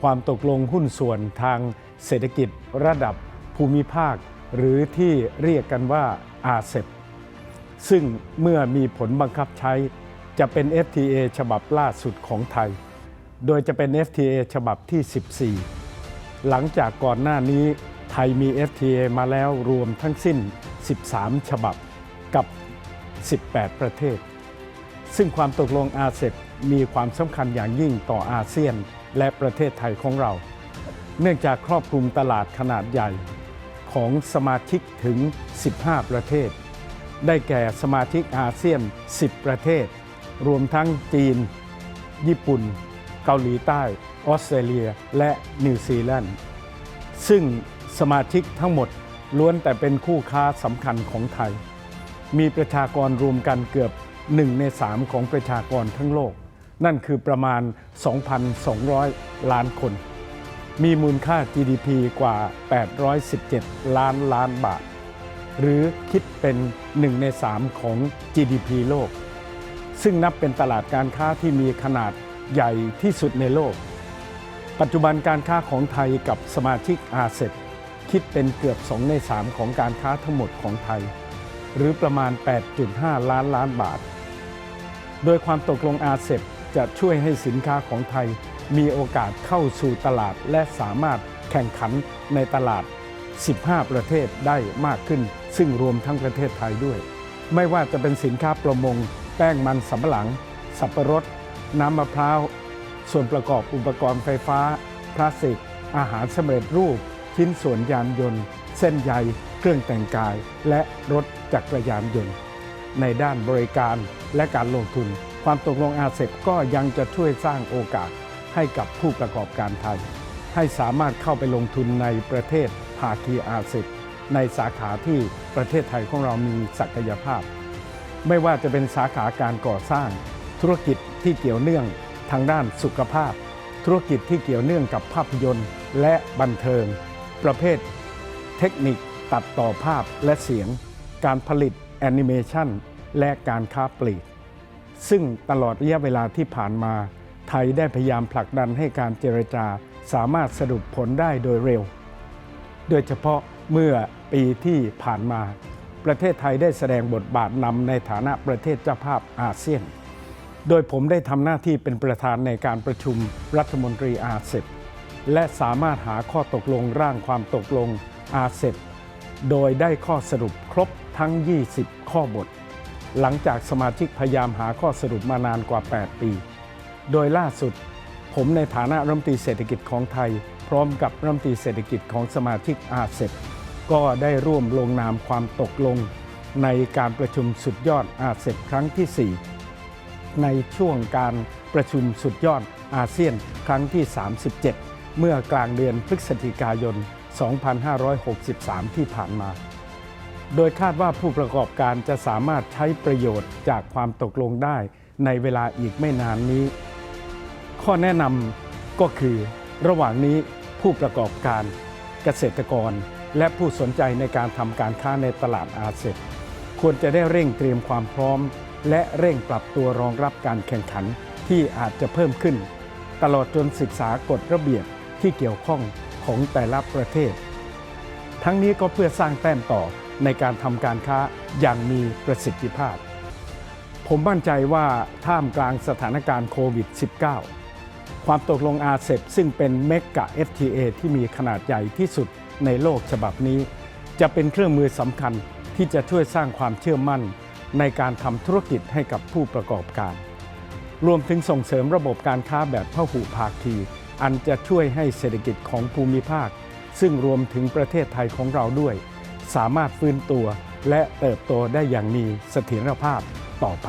ความตกลงหุ้นส่วนทางเศรษฐกิจระดับภูมิภาค หรือที่เรียกกันว่าอาเซบซึ่งเมื่อมีผลบังคับใช้ จะเป็น FTA ฉบับล่าสุดของไทย โดยจะเป็น FTA ฉบับที่ 14 หลังจากก่อนหน้านี้ไทยมี FTA มาแล้วรวมทั้งสิ้น 13 ฉบับกับ 18 ประเทศ ซึ่งความตกลงอาเซบมีความสำคัญอย่างยิ่งต่ออาเซียน และประเทศไทยของเรา เนื่องจากครอบคลุมตลาดขนาดใหญ่ของสมาชิกถึง 15 ประเทศ ได้แก่สมาชิกอาเซียน 10 ประเทศ รวมทั้งจีน ญี่ปุ่น เกาหลีใต้ ออสเตรเลีย และนิวซีแลนด์ ซึ่งสมาชิกทั้งหมดล้วนแต่เป็นคู่ค้าสำคัญของไทย มีประชากรรวมกันเกือบ 1 ใน 3 ของประชากรทั้งโลก นั่นคือประมาณ 2,200 ล้านคน มีมูลค่า GDP กว่า 817 ล้านล้านบาท หรือคิดเป็น 1 ใน 3 ของ GDP โลก ซึ่งนับเป็นตลาดการค้าที่มีขนาดใหญ่ที่สุดในโลก ปัจจุบันการค้าของไทยกับสมาชิกอาเซบคิดเป็นเกือบ 2 ใน 3 ของการค้าทั้งหมดของไทย หรือประมาณ 8.5 ล้านล้านบาท โดยความตกลงอาเซบ จะช่วยให้สินค้าของไทย มีโอกาสเข้าสู่ตลาดและสามารถแข่งขันในตลาด 15 ประเทศได้มากขึ้น ซึ่งรวมทั้งประเทศไทยด้วย ไม่ว่าจะเป็นสินค้าประมง แป้งมันสำปะหลัง สับปะรด น้ำมะพร้าว ส่วนประกอบอุปกรณ์ไฟฟ้า พลาสติก อาหารสำเร็จรูป ชิ้นส่วนยานยนต์ เส้นใย เครื่องแต่งกาย และรถจักรยานยนต์ ในด้านบริการและการลงทุน ความตกลงอาเซบก็ยังจะช่วยสร้างโอกาสให้กับผู้ประกอบการไทย ให้สามารถเข้าไปลงทุนในประเทศภาคีอาเซบในสาขาที่ประเทศไทยของเรามีศักยภาพ ไม่ว่าจะเป็นสาขาการก่อสร้าง ธุรกิจที่เกี่ยวเนื่องทางด้านสุขภาพ ธุรกิจที่เกี่ยวเนื่องกับภาพยนตร์ และบันเทิง ประเภท เทคนิคตัดต่อภาพและเสียง การผลิตแอนิเมชันและการค้าปลีก ซึ่งตลอดระยะเวลาที่ผ่านมา ไทยได้พยายามผลักดันให้การเจรจาสามารถสรุปผลได้โดยเร็ว โดยเฉพาะเมื่อปีที่ผ่านมา ประเทศไทยได้แสดงบทบาทนำในฐานะประเทศเจ้าภาพอาเซียน โดยผมได้ทำหน้าที่เป็นประธานในการประชุมรัฐมนตรีอาเซบและสามารถหาข้อตกลงร่างความตกลงอาเซบโดยได้ข้อสรุปครบทั้ง 20 ข้อบท หลังจากสมาชิกพยายามหาข้อสรุปมานานกว่า 8 ปี โดยล่าสุด ผมในฐานะรัฐมนตรีเศรษฐกิจของไทย พร้อมกับรัฐมนตรีเศรษฐกิจของสมาชิกอาเซบก็ได้ร่วมลงนามความตกลง ในการประชุมสุดยอดอาเซบครั้งที่ 4 ในช่วงการประชุมสุดยอดอาเซียนครั้งที่ 37 เมื่อกลางเดือนพฤศจิกายน 2563 ที่ผ่านมา โดยคาดว่าผู้ประกอบการจะสามารถใช้ประโยชน์จากความตกลงได้ในเวลาอีกไม่นานนี้ ข้อแนะนำก็คือ ระหว่างนี้ผู้ประกอบการเกษตรกร และผู้สนใจในการทำการค้าในตลาดอาเซียนควรจะได้เร่งเตรียมความพร้อม และเร่งปรับตัวรองรับการแข่งขันที่อาจจะเพิ่มขึ้น ตลอดจนศึกษากฎระเบียบที่เกี่ยวข้องของแต่ละประเทศ ทั้งนี้ก็เพื่อสร้างแต้มต่อ ในการทำการค้าอย่างมีประสิทธิภาพ ผมมั่นใจว่าท่ามกลางสถานการณ์โควิด -19 ความตกลงอาเซบซึ่งเป็นเมกะ FTA ที่มีขนาดใหญ่ที่สุดในโลกฉบับนี้ จะเป็นเครื่องมือสำคัญที่จะช่วยสร้างความเชื่อมั่น ในการทำธุรกิจให้กับผู้ประกอบการ รวมถึงส่งเสริมระบบการค้าแบบพหุภาคี อันจะช่วยให้เศรษฐกิจของภูมิภาค ซึ่งรวมถึงประเทศไทยของเราด้วย สามารถฟื้นตัวและเติบโตได้อย่างมีเสถียรภาพต่อไป